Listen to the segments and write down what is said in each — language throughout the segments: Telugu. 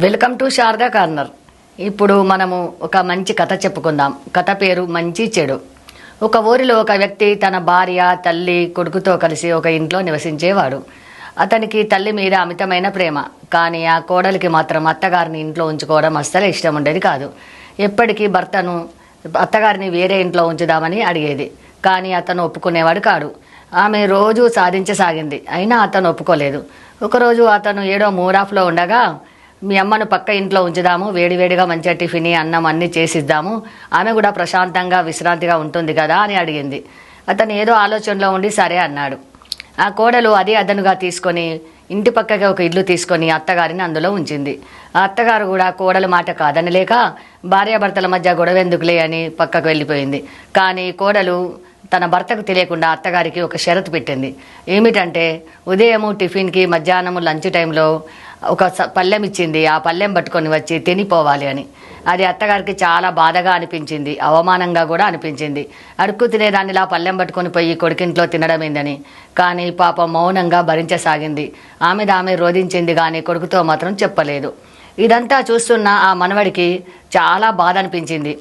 Welcome to Sharada corner. ఇప్పుడు మనము ఒక మంచి కథ చెప్పుకుందాం. కథ పేరు మంచి చెడు. ఒక ఊరిలో ఒక వ్యక్తి తన భార్య తల్లి కొడుకుతో కలిసి ఒక ఇంట్లో నివసించేవాడు. అతనికి తల్లి మీద అమితమైన ప్రేమ. కానీ ఆ కోడలికి మాత్రం అత్తగారిని ఇంట్లో ఉంచుకోవడం అస్సలు ఇష్టం ఉండేది కాదు. ఎప్పటికీ భర్తను అత్తగారిని వేరే ఇంట్లో ఉంచుదామని అడిగేది. కానీ అతను ఒప్పుకునేవాడు కాడు. ఆమె రోజు సాధించసాగింది. అయినా అతను ఒప్పుకోలేదు. ఒకరోజు అతను ఏడో మూరాఫ్లో ఉండగా మీ అమ్మను పక్క ఇంట్లో ఉంచుదాము వేడివేడిగా మంచిగా టిఫిన్ అన్నం అన్నీ చేసిద్దాము. ఆమె కూడా ప్రశాంతంగా విశ్రాంతిగా ఉంటుంది కదా అని అడిగింది. అతను ఏదో ఆలోచనలో ఉండి సరే అన్నాడు. ఆ కోడలు అదే అదనుగా తీసుకొని ఇంటి పక్కకి ఒక ఇల్లు తీసుకొని అత్తగారిని అందులో ఉంచింది. ఆ అత్తగారు కూడా కోడలు మాట కాదనలేక భార్యాభర్తల మధ్య గొడవ ఎందుకులే అని పక్కకు వెళ్ళిపోయింది. కానీ కోడలు తన భర్తకు తెలియకుండా అత్తగారికి ఒక షరతు పెట్టింది. ఏమిటంటే ఉదయము టిఫిన్కి మధ్యాహ్నము లంచ్ టైంలో ఒక స- పళ్ళెం ఇచ్చింది. ఆ పళ్ళెం పట్టుకొని వచ్చి తినిపోవాలి అని. అది అత్తగారికి చాలా బాధగా అనిపించింది. అవమానంగా కూడా అనిపించింది. అడుక్కు తినేదానిలా పళ్ళెం పట్టుకొని పోయి కొడుకింట్లో తినడమేందని. కానీ పాపం మౌనంగా భరించసాగింది. ఆమె ఆమె రోధించింది కానీ కొడుకుతో మాత్రం చెప్పలేదు. ఇదంతా చూస్తున్న ఆ మనవడికి చాలా బాధ అనిపించింది.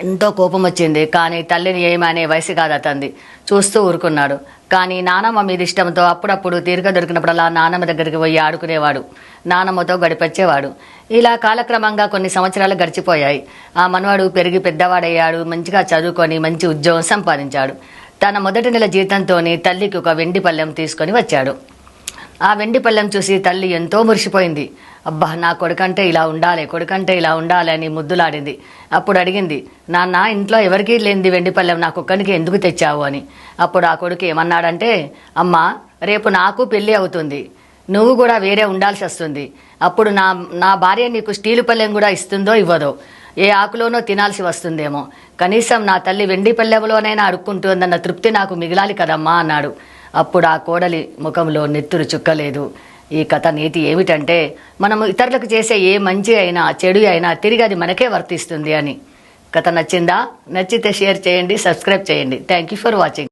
ఎంతో కోపం వచ్చింది. కానీ తల్లిని ఏమనే వయసు కాదు అతంది. చూస్తూ ఊరుకున్నాడు. కానీ నానమ్మ మీద ఇష్టంతో అప్పుడప్పుడు తీరిక దొరికినప్పుడల్లా నానమ్మ దగ్గరికి పోయి ఆడుకునేవాడు. నానమ్మతో గడిపొచ్చేవాడు. ఇలా కాలక్రమంగా కొన్ని సంవత్సరాలు గడిచిపోయాయి. ఆ మనవాడు పెరిగి పెద్దవాడయ్యాడు. మంచిగా చదువుకొని మంచి ఉద్యోగం సంపాదించాడు. తన మొదటి నెల జీతంతోనే తల్లికి ఒక వెండి పళ్ళెం తీసుకొని వచ్చాడు. ఆ వెండి పళ్ళెం చూసి తల్లి ఎంతో మురిసిపోయింది. అబ్బా నా కొడుకంటే ఇలా ఉండాలి కొడుకంటే ఇలా ఉండాలి అని ముద్దులాడింది. అప్పుడు అడిగింది నాన్న ఇంట్లో ఎవరికీ లేనిది వెండిపల్లెం నా కుక్కనికి ఎందుకు తెచ్చావు అని? అప్పుడు ఆ కొడుకు ఏమన్నాడంటే అమ్మా రేపు నాకు పెళ్ళి అవుతుంది. నువ్వు కూడా వేరే ఉండాల్సి వస్తుంది. అప్పుడు నా నా భార్య నీకు స్టీలు పళ్ళెం కూడా ఇస్తుందో ఇవ్వదో ఏ ఆకులోనో తినాల్సి వస్తుందేమో. కనీసం నా తల్లి వెండి పల్లెములోనైనా అడుక్కుంటుందన్న తృప్తి నాకు మిగిలాలి కదమ్మా అన్నాడు. అప్పుడు ఆ కోడలి ముఖంలో నెత్తురు చుక్కలేదు. ఈ కథ నీతి ఏమిటంటే మనము ఇతరులకు చేసే ఏ మంచి అయినా చెడు అయినా తిరిగి అది మనకే వర్తిస్తుంది అని. కథ నచ్చిందా? నచ్చితే షేర్ చేయండి సబ్స్క్రైబ్ చేయండి. Thank you for watching